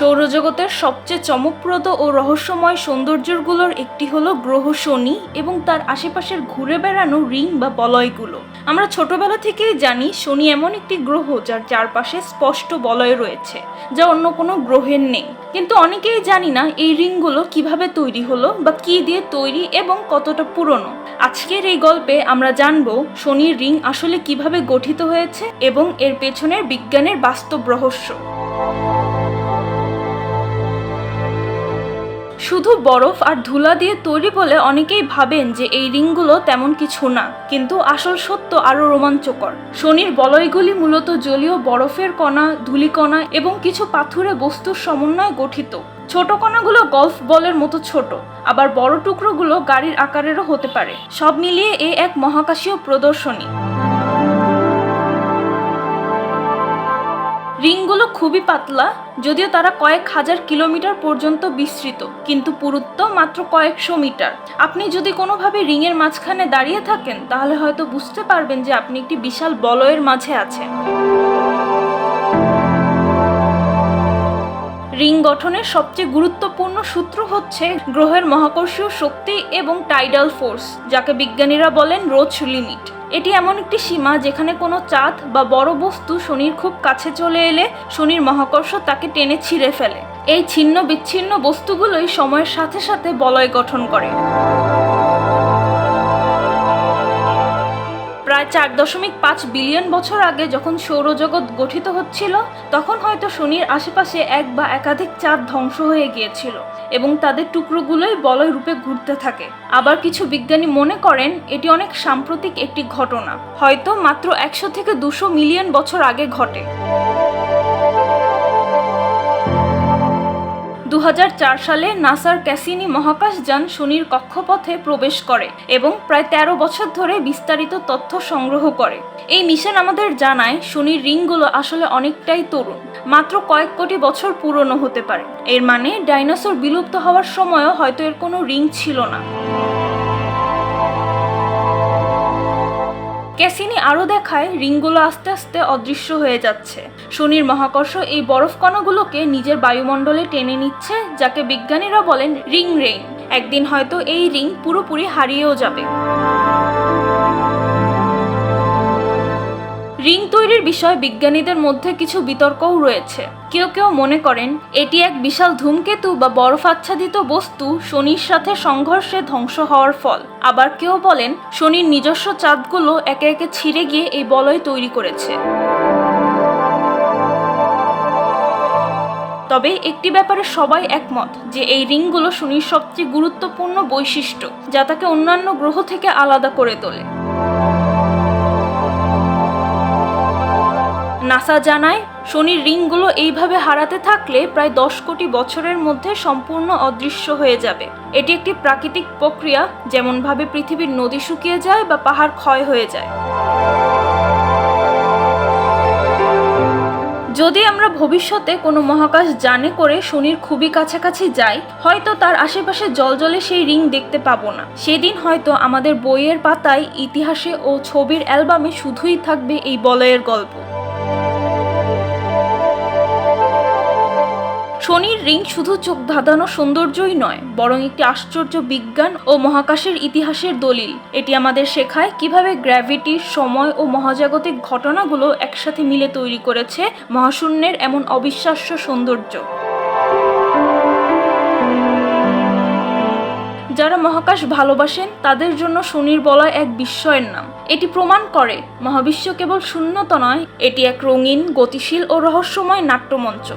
সৌরজগতের সবচেয়ে চমকপ্রদ ও রহস্যময় সৌন্দর্যগুলোর একটি হলো গ্রহ শনি এবং তার আশেপাশের ঘুরে বেড়ানো রিং বা বলয়গুলো। আমরা ছোটবেলা থেকেই জানি শনি এমন একটি গ্রহ যার চারপাশে স্পষ্ট বলয় রয়েছে, যা অন্য কোনো গ্রহের নেই। কিন্তু অনেকেই জানি না এই রিংগুলো কীভাবে তৈরি হলো বা কি দিয়ে তৈরি এবং কতটা পুরনো। আজকের এই গল্পে আমরা জানব শনির রিং আসলে কীভাবে গঠিত হয়েছে এবং এর পেছনের বিজ্ঞানের বাস্তব রহস্য। শুধু বরফ আর ধুলা দিয়ে তৈরি বলে অনেকেই ভাবেন যে এই রিংগুলো তেমন কিছু না, কিন্তু আসল সত্য আরও রোমাঞ্চকর। শনির বলয়গুলি মূলত জলীয় বরফের কণা ধূলিকণা এবং কিছু পাথুরে বস্তুর সমন্বয়ে গঠিত। ছোট কণাগুলো গলফ বলের মতো ছোট, আবার বড় টুকরোগুলো গাড়ির আকারেরও হতে পারে। সব মিলিয়ে এ এক মহাকাশীয় প্রদর্শনী। রিংগুলো খুবই পাতলা, যদিও তারা কয়েক হাজার কিলোমিটার পর্যন্ত বিস্তৃত, কিন্তু পুরুত্ব মাত্র কয়েকশো মিটার। আপনি যদি কোনোভাবে রিংয়ের মাঝখানে দাঁড়িয়ে থাকেন, তাহলে হয়তো বুঝতে পারবেন যে আপনি একটি বিশাল বলয়ের মাঝে আছেন। রিং গঠনের সবচেয়ে গুরুত্বপূর্ণ সূত্র হচ্ছে গ্রহের মহাকর্ষীয় শক্তি এবং টাইডাল ফোর্স যাকে বিজ্ঞানীরা বলেন রোচ লিমিট। এটি এমন একটি সীমা যেখানে কোনো চাঁদ বা বড় বস্তু শনির খুব কাছে চলে এলে শনির মহাকর্ষ তাকে টেনে ছিঁড়ে ফেলে। এই ছিন্ন বিচ্ছিন্ন বস্তুগুলোই সময়ের সাথে সাথে বলয় গঠন করে। প্রায় চার দশমিক পাঁচ বিলিয়ন বছর আগে যখন সৌরজগৎ গঠিত হচ্ছিল, তখন হয়তো শনির আশেপাশে এক বা একাধিক চাঁদ ধ্বংস হয়ে গিয়েছিল এবং তাদের টুকরোগুলোই বলয় রূপে ঘুরতে থাকে। আবার কিছু বিজ্ঞানী মনে করেন, এটি অনেক সাম্প্রতিক একটি ঘটনা, হয়তো মাত্র একশো থেকে দুশো মিলিয়ন বছর আগে ঘটে। দু হাজার চার সালে নাসার ক্যাসিনি মহাকাশযান শনির কক্ষপথে প্রবেশ করে এবং প্রায় ১৩ বছর ধরে বিস্তারিত তথ্য সংগ্রহ করে। এই মিশন আমাদের জানায়, শনির রিংগুলো আসলে অনেকটাই তরুণ, মাত্র কয়েক কোটি বছর পুরনো হতে পারে। এর মানে ডাইনোসর বিলুপ্ত হওয়ার সময়ও হয়তো এর কোনো রিং ছিল না। ক্যাসিনি আরও দেখায়, রিংগুলো আস্তে আস্তে অদৃশ্য হয়ে যাচ্ছে। শনির মহাকর্ষ এই বরফ কণাগুলোকে নিজের বায়ুমণ্ডলে টেনে নিচ্ছে, যাকে বিজ্ঞানীরা বলেন রিং রেইন। একদিন হয়তো এই রিং পুরোপুরি হারিয়েও যাবে। রিং তৈরির বিষয়ে বিজ্ঞানীদের মধ্যে কিছু বিতর্কও রয়েছে। কেউ কেউ মনে করেন, এটি এক বিশাল ধূমকেতু বা বরফ আচ্ছাদিত বস্তু শনির সাথে সংঘর্ষে ধ্বংস হওয়ার ফল। আবার কেউ বলেন, শনির নিজস্ব চাঁদগুলো একে একে ছিঁড়ে গিয়ে এই বলয় তৈরি করেছে। তবে একটি ব্যাপারে সবাই একমত, যে এই রিংগুলো শনির সবচেয়ে গুরুত্বপূর্ণ বৈশিষ্ট্য, যা তাকে অন্যান্য গ্রহ থেকে আলাদা করে তোলে। নাসা জানায় শনির রিংগুলো এইভাবে হারাতে থাকলে প্রায় দশ কোটি বছরের মধ্যে সম্পূর্ণ অদৃশ্য হয়ে যাবে। এটি একটি প্রাকৃতিক প্রক্রিয়া, যেমনভাবে পৃথিবীর নদী শুকিয়ে যায় বা পাহাড় ক্ষয় হয়ে যায়। যদি আমরা ভবিষ্যতে কোনো মহাকাশ জানে করে শনির খুবই কাছাকাছি যাই, হয়তো তার আশেপাশে জলজলে সেই রিং দেখতে পাবো না। সেদিন হয়তো আমাদের বইয়ের পাতায় ইতিহাসে ও ছবির অ্যালবামে শুধুই থাকবে এই বলয়ের গল্প। শনির রিং শুধু চোখ ধাঁধানো সৌন্দর্যই নয়, বরং একটি আশ্চর্য বিজ্ঞান ও মহাকাশের ইতিহাসের দলিল। এটি আমাদের শেখায় কীভাবে গ্র্যাভিটি, সময় ও মহাজাগতিক ঘটনাগুলো একসাথে মিলে তৈরি করেছে মহাশূন্যের এমন অবিশ্বাস্য সৌন্দর্য। যারা মহাকাশ ভালোবাসেন, তাদের জন্য শনির বলয় এক বিস্ময়ের নাম। এটি প্রমাণ করে, মহাবিশ্ব কেবল শূন্যতা নয়, এটি এক রঙিন, গতিশীল ও রহস্যময় নাট্যমঞ্চ।